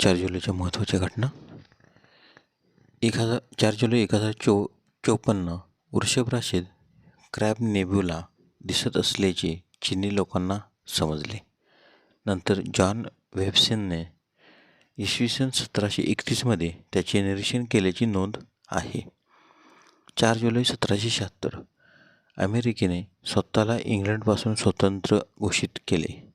चार जुलैच्या महत्त्वाच्या घटना? एक हजार चार जुलै एक हजार चो चोपन्न वृषभ राशीत क्रॅब नेब्युला दिसत असल्याचे चिनी लोकांना समजले. नंतर जॉन वेबसेनने इसवी सन सतराशे एकतीसमध्ये त्याचे निरीक्षण केल्याची नोंद आहे. चार जुलै सतराशे शहात्तर अमेरिकेने स्वतःला इंग्लंडपासून स्वतंत्र घोषित केले.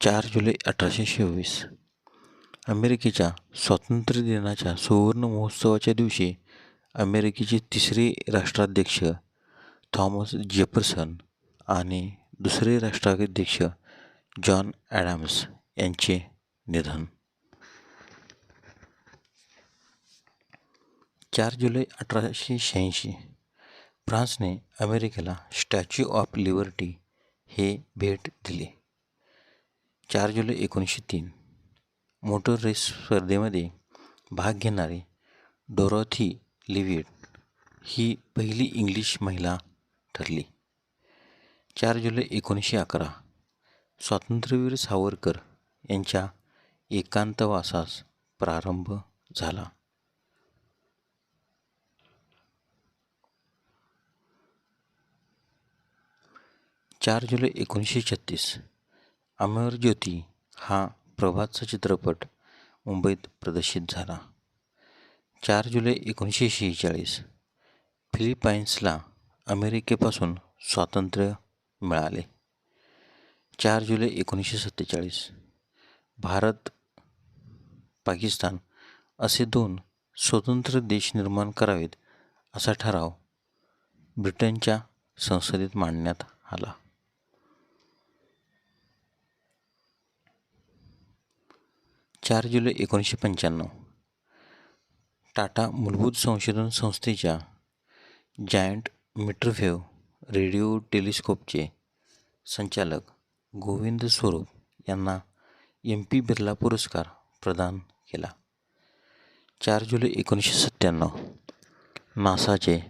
चार जुलै अठराशे चोवीस अमेरिकेच्या स्वातंत्र्य दिनाच्या सुवर्ण महोत्सवाच्या दिवशी अमेरिकेचे तिसरे राष्ट्राध्यक्ष थॉमस जेफरसन आणि दुसरे राष्ट्राध्यक्ष जॉन ॲडम्स यांचे निधन. चार जुलै अठराशे शहाऐंशी फ्रान्सने अमेरिकेला स्टॅच्यू ऑफ लिबर्टी हे भेट दिले. चार जुलै एकोणीसशे तीन मोटर रेस स्पर्धेमध्ये भाग घेणारी डोरॉथी लिव्हिट ही पहिली इंग्लिश महिला ठरली. चार जुलै एकोणीसशे अकरा स्वातंत्र्यवीर सावरकर यांच्या एकांतवासास प्रारंभ झाला. चार जुलै एकोणीसशे छत्तीस अमर ज्योती हा प्रभातचा चित्रपट मुंबईत प्रदर्शित झाला. चार जुलै एकोणीसशे शेहेचाळीस फिलिपाईन्सला अमेरिकेपासून स्वातंत्र्य मिळाले. चार जुलै एकोणीसशे सत्तेचाळीस भारत पाकिस्तान असे दोन स्वतंत्र देश निर्माण करावेत असा ठराव ब्रिटनच्या संसदेत मांडण्यात आला. चार जुलै एकोणीसशे पंच्याण्णव. टाटा मूलभूत संशोधन संस्थेच्या जायंट मिट्रफेव रेडिओ टेलिस्कोपचे संचालक गोविंद स्वरूप यांना एम पी बिर्ला पुरस्कार प्रदान केला. चार जुलै एकोणीसशे सत्त्याण्णव. नासाचे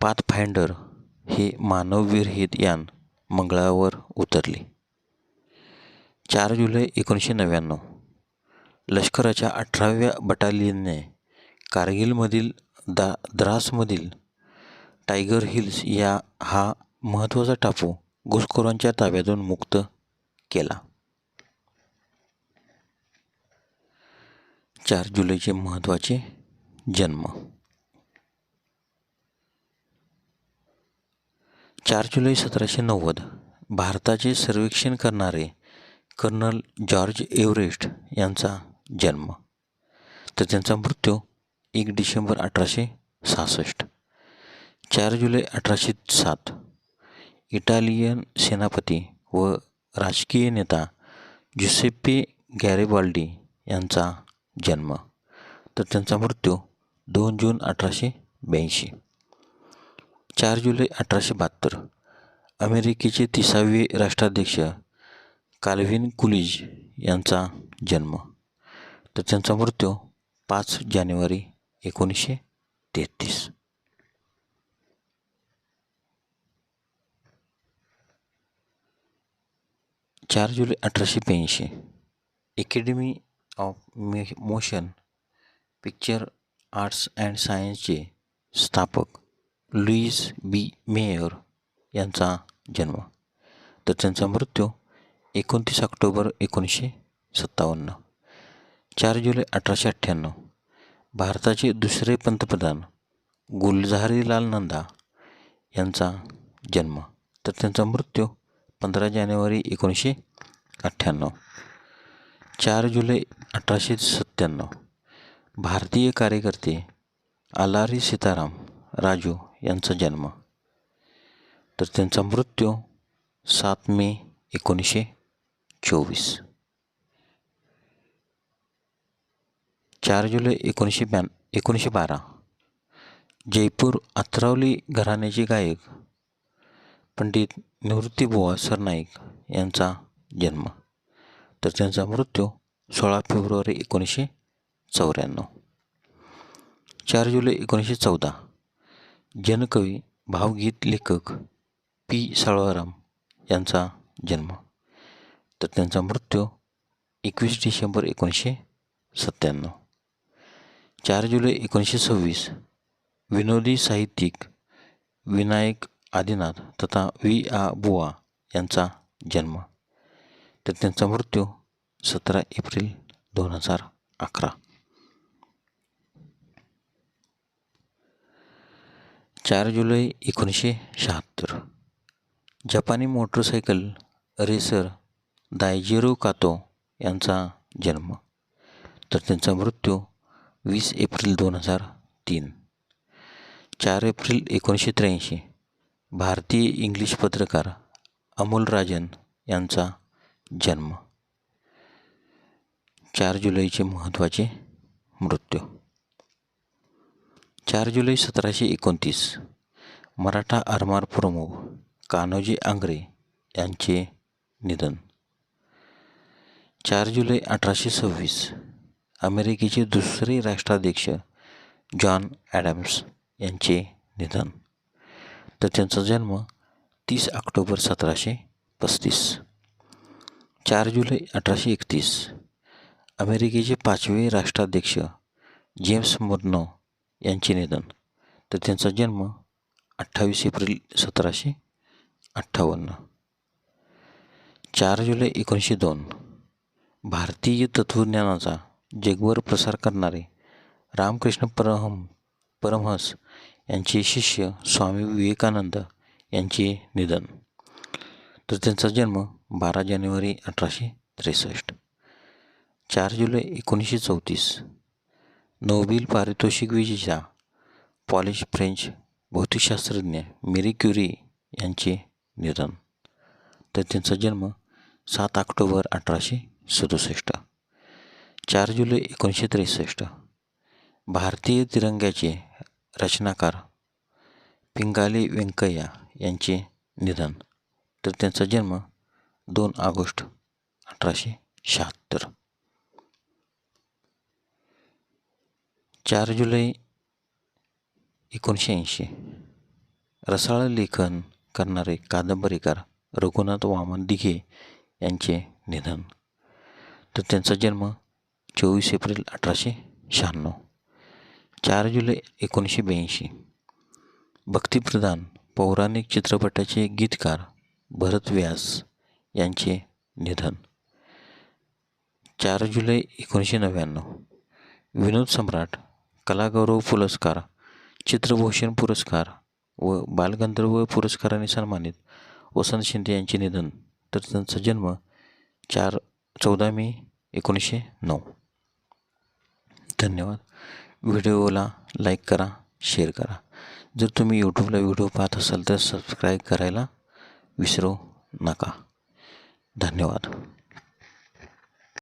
पाथफाइंडर हे मानवविरहित यान मंगळावर उतरले. चार जुलै एकोणीसशे नव्याण्णव. लष्कराच्या अठराव्या बटालियनने कारगिलमधील दा द्रासमधील टायगर हिल्स या हा महत्त्वाचा टापू घुसखोरांच्या ताब्यातून मुक्त केला. चार जुलैचे महत्त्वाचे जन्म. चार जुलै सतराशे नव्वद भारताचे सर्वेक्षण करणारे कर्नल जॉर्ज एव्हरेस्ट यांचा जन्म. तर त्यांचा मृत्यू एक डिसेंबर अठराशे सहासष्ट. चार जुलै अठराशे सात. इटालियन सेनापती व राजकीय नेता जुसेप्पे गॅरेबाल्डी यांचा जन्म. तर त्यांचा मृत्यू दोन जून अठराशे ब्याऐंशी. चार जुलै अठराशे बहात्तर. अमेरिकेचे तिसावे राष्ट्राध्यक्ष काल्व्हिन कुलिज यांचा जन्म. तर त्यांचा मृत्यू पाच जानेवारी एकोणीसशे तेहतीस. चार जुलै अठराशे ब्याऐंशी academy of may motion picture arts and सायन्सचे स्थापक लुईस बी मेयर यांचा जन्म. तर त्यांचा मृत्यू एकोणतीस ऑक्टोबर एकोणीसशे सत्तावन्न. चार जुलै अठराशे अठ्ठ्याण्णव. भारताचे दुसरे पंतप्रधान गुलझारीलाल नंदा यांचा जन्म. तर त्यांचा मृत्यू पंधरा जानेवारी एकोणीसशे अठ्ठ्याण्णव. चार जुलै अठराशे सत्त्याण्णव. भारतीय कार्यकर्ते आलारी सीताराम राजू यांचा जन्म. तर त्यांचा मृत्यू सात मे एकोणीसशे चोवीस. चार जुलै एकोणीसशे ब्या एकोणीसशे बारा. जयपूर अत्रावली घराण्याचे गायक पंडित निवृत्तीबुवा सरनाईक यांचा जन्म. तर त्यांचा मृत्यू सोळा फेब्रुवारी एकोणीसशे चौऱ्याण्णव. चार जुलै एकोणीसशे चौदा. जनकवी भावगीत लेखक पी. साळवाराम यांचा जन्म. तर त्यांचा मृत्यू एकवीस डिसेंबर एकोणीसशे सत्त्याण्णव. चार जुलै एकोणीसशे सव्वीस. विनोदी साहित्यिक विनायक आदिनाथ तथा वी आ बुवा यांचा जन्म. तर त्यांचा मृत्यू सतरा एप्रिल दोन हजार अकरा. चार जुलै एकोणीसशे शहात्तर. जपानी मोटरसायकल रेसर दायजिरो कातो यांचा जन्म. तर त्यांचा मृत्यू वीस एप्रिल दोन हजार तीन. चार एप्रिल एकोणीसशे त्र्याऐंशी. भारतीय इंग्लिश पत्रकार अमोल राजन यांचा जन्म. चार जुलैचे महत्त्वाचे मृत्यू. चार जुलै सतराशे एकोणतीस. मराठा आरमार प्रमुख कान्होजी आंग्रे यांचे निधन. चार जुलै अठराशे सव्वीस. अमेरिकेचे दुसरे राष्ट्राध्यक्ष जॉन ॲडम्स यांचे निधन. तर त्यांचा जन्म तीस ऑक्टोबर सतराशे पस्तीस. चार जुलै अठराशे एकतीस. अमेरिकेचे पाचवे राष्ट्राध्यक्ष जेम्स मुर्नो यांचे निधन. तर त्यांचा जन्म अठ्ठावीस एप्रिल सतराशे अठ्ठावन्न. चार जुलै एकोणीसशे दोन. भारतीय तत्त्वज्ञानाचा जगभर प्रसार करणारे रामकृष्ण परहम परमहंस यांचे शिष्य स्वामी विवेकानंद यांचे निधन. तर त्यांचा जन्म बारा जानेवारी अठराशे त्रेसष्ट. चार जुलै एकोणीसशे चौतीस. नोबेल पारितोषिक विजेचा पॉलिश फ्रेंच भौतिकशास्त्रज्ञ मेरी क्युरी यांचे निधन. तर त्यांचा जन्म सात ऑक्टोबर अठराशे सदुसष्ट. चार जुलै एकोणीसशे त्रेसष्ट. भारतीय तिरंग्याचे रचनाकार पिंगाली व्यंकय्या यांचे निधन. तर त्यांचा जन्म दोन ऑगस्ट अठराशे शहात्तर. चार जुलै एकोणीसशे ऐंशी. रसाळ लेखन करणारे कादंबरीकार रघुनाथ वामन दिघे यांचे निधन. तर त्यांचा जन्म चोवीस एप्रिल अठराशे शहाण्णव. चार जुलै एकोणीसशे ब्याऐंशी. भक्तिप्रधान पौराणिक चित्रपटाचे गीतकार भरत व्यास यांचे निधन. चार जुलै एकोणीसशे नव्याण्णव. विनोद सम्राट कलागौरव पुरस्कार चित्रभूषण पुरस्कार व बालगंधर्व पुरस्काराने सन्मानित वसंत शिंदे यांचे निधन. तर त्यांचा जन्म चार चौदा मे एकोणीसशे नऊ. धन्यवाद. व्हिडिओला लाईक करा शेअर करा. जर तुम्ही यूट्यूबला व्हिडिओ पाहत असाल तर सबस्क्राईब करायला विसरू नका. धन्यवाद.